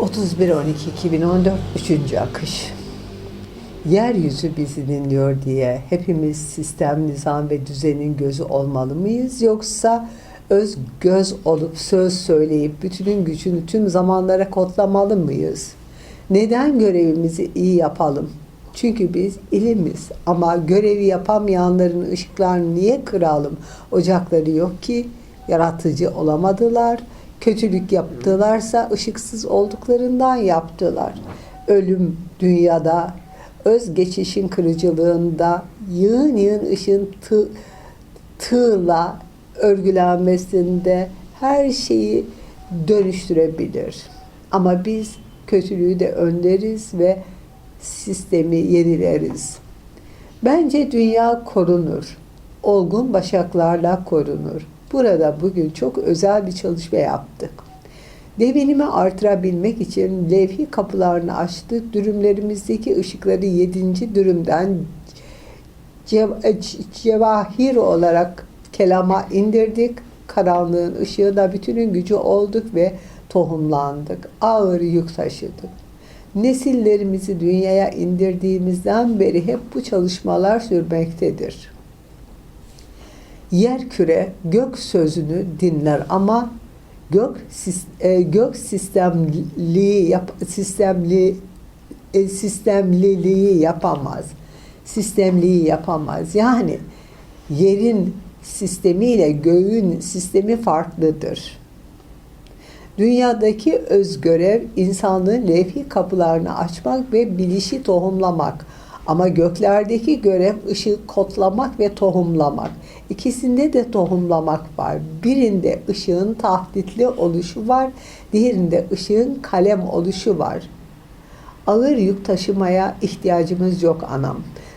31-12-2014 3. akış. Yeryüzü bizi dinliyor diye hepimiz sistem, nizam ve düzenin gözü olmalı mıyız? Yoksa öz göz olup söz söyleyip bütünün gücünü tüm zamanlara kodlamalı mıyız? Neden görevimizi iyi yapalım? Çünkü biz ilimiz ama görevi yapamayanların ışıklarını niye kıralım? Ocakları yok ki yaratıcı olamadılar. Kötülük yaptılarsa ışıksız olduklarından yaptılar. Ölüm dünyada, öz geçişin kırıcılığında yığın yığın ışın tığ, tığla örgülenmesinde her şeyi dönüştürebilir. Ama biz kötülüğü de önleriz ve sistemi yenileriz. Bence dünya korunur. Olgun başaklarla korunur. Burada bugün çok özel bir çalışma yaptık. Devinimi artırabilmek için levhi kapılarını açtık. Dürümlerimizdeki ışıkları yedinci dürümden cevahir olarak kelama indirdik. Karanlığın ışığına bütünün gücü olduk ve tohumlandık. Ağır yük taşıdık. Nesillerimizi dünyaya indirdiğimizden beri hep bu çalışmalar sürmektedir. Yer küre gök sözünü dinler ama gök e, gök sistemli yap, sistemli e, sistemliliği yapamaz. Sistemliği yapamaz. Yani yerin sistemiyle göğün sistemi farklıdır. Dünyadaki öz görev insanlığın levhi kapılarını açmak ve bilişi tohumlamak. Ama göklerdeki görev ışığı kodlamak ve tohumlamak. İkisinde de tohumlamak var. Birinde ışığın tahditli oluşu var, diğerinde ışığın kalem oluşu var. Ağır yük taşımaya ihtiyacımız yok anam.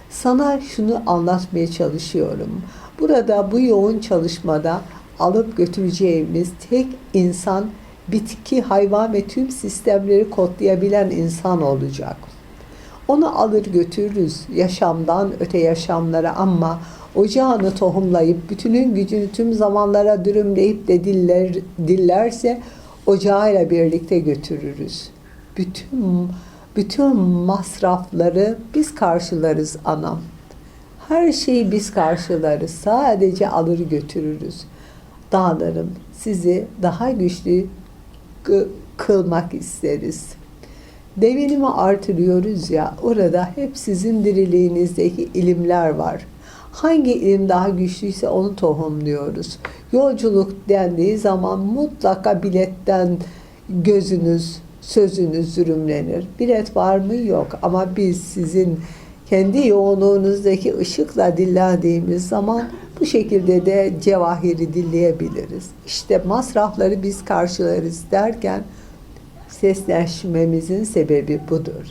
Sana şunu anlatmaya çalışıyorum. Burada bu yoğun çalışmada alıp götüreceğimiz tek insan bitki, hayvan ve tüm sistemleri kodlayabilen insan olacak. Onu alır götürürüz yaşamdan öte yaşamlara ama ocağını tohumlayıp bütünün gücünü tüm zamanlara dürümleyip de diller, dillerse ocağıyla birlikte götürürüz. Bütün bütün masrafları biz karşılarız anam. Her şeyi biz karşılarız. Sadece alır götürürüz. Dağlarım sizi daha güçlü kılmak isteriz. Devinimi artırıyoruz ya orada hep sizin diriliğinizdeki ilimler var. Hangi ilim daha güçlüyse onu tohumluyoruz. Yolculuk dendiği zaman mutlaka biletten gözünüz, sözünüz zürümlenir. Bilet var mı? Yok. Ama biz sizin kendi yoğunluğunuzdaki ışıkla dillendiğimiz zaman bu şekilde de cevahiri dilleyebiliriz. İşte masrafları biz karşılarız derken sesleşmemizin sebebi budur.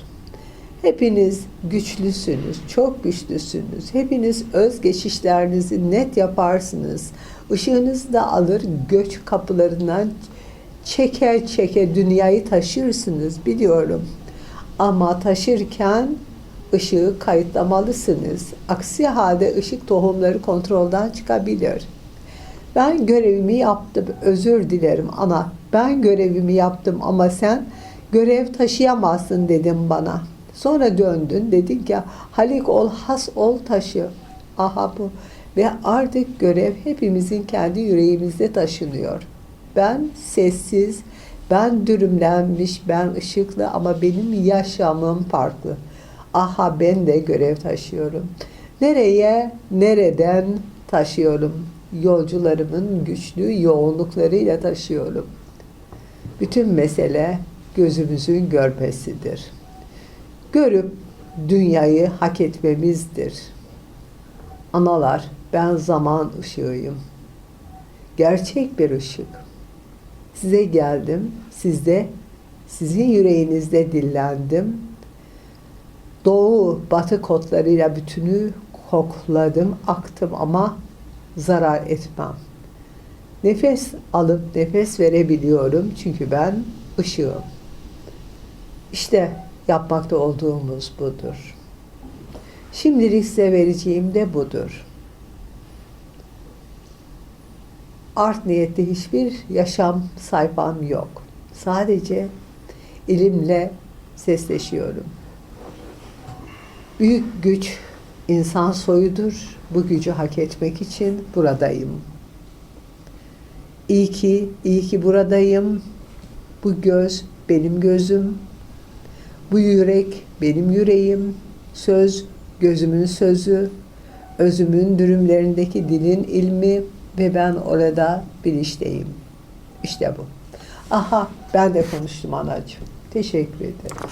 Hepiniz güçlüsünüz, çok güçlüsünüz. Hepiniz öz geçişlerinizi net yaparsınız. Işığınızı da alır, göç kapılarından çeke çeke dünyayı taşırsınız biliyorum. Ama taşırken ışığı kayıtlamalısınız. Aksi halde ışık tohumları kontrolden çıkabilir. Ben görevimi yaptım, özür dilerim ana. Ben görevimi yaptım ama sen görev taşıyamazsın dedim bana. Sonra döndün dedin ki halik ol, has ol taşı. Aha bu. Ve artık görev hepimizin kendi yüreğimizde taşınıyor. Ben sessiz, ben dürümlenmiş, ben ışıklı ama benim yaşamım farklı. Aha ben de görev taşıyorum. Nereye, nereden taşıyorum? Yolcularımın güçlü yoğunluklarıyla taşıyorum. Bütün mesele gözümüzün görmesidir. Görüp dünyayı hak etmemizdir. Analar, ben zaman ışığıyım. Gerçek bir ışık. Size geldim, sizde, sizin yüreğinizde dillendim doğu batı kodlarıyla bütünü kokladım, aktım ama zarar etmem. Nefes alıp nefes verebiliyorum çünkü ben ışığım. İşte yapmakta olduğumuz budur. Şimdilik size vereceğim de budur. Art niyette hiçbir yaşam sayfam yok. Sadece ilimle sesleşiyorum. Büyük güç insan soyudur. Bu gücü hak etmek için buradayım. İyi ki, iyi ki buradayım. Bu göz benim gözüm. Bu yürek benim yüreğim. Söz gözümün sözü. Özümün dürümlerindeki dilin ilmi ve ben orada bilişteyim. İşte bu. Aha ben de konuştum anacığım. Teşekkür ederim.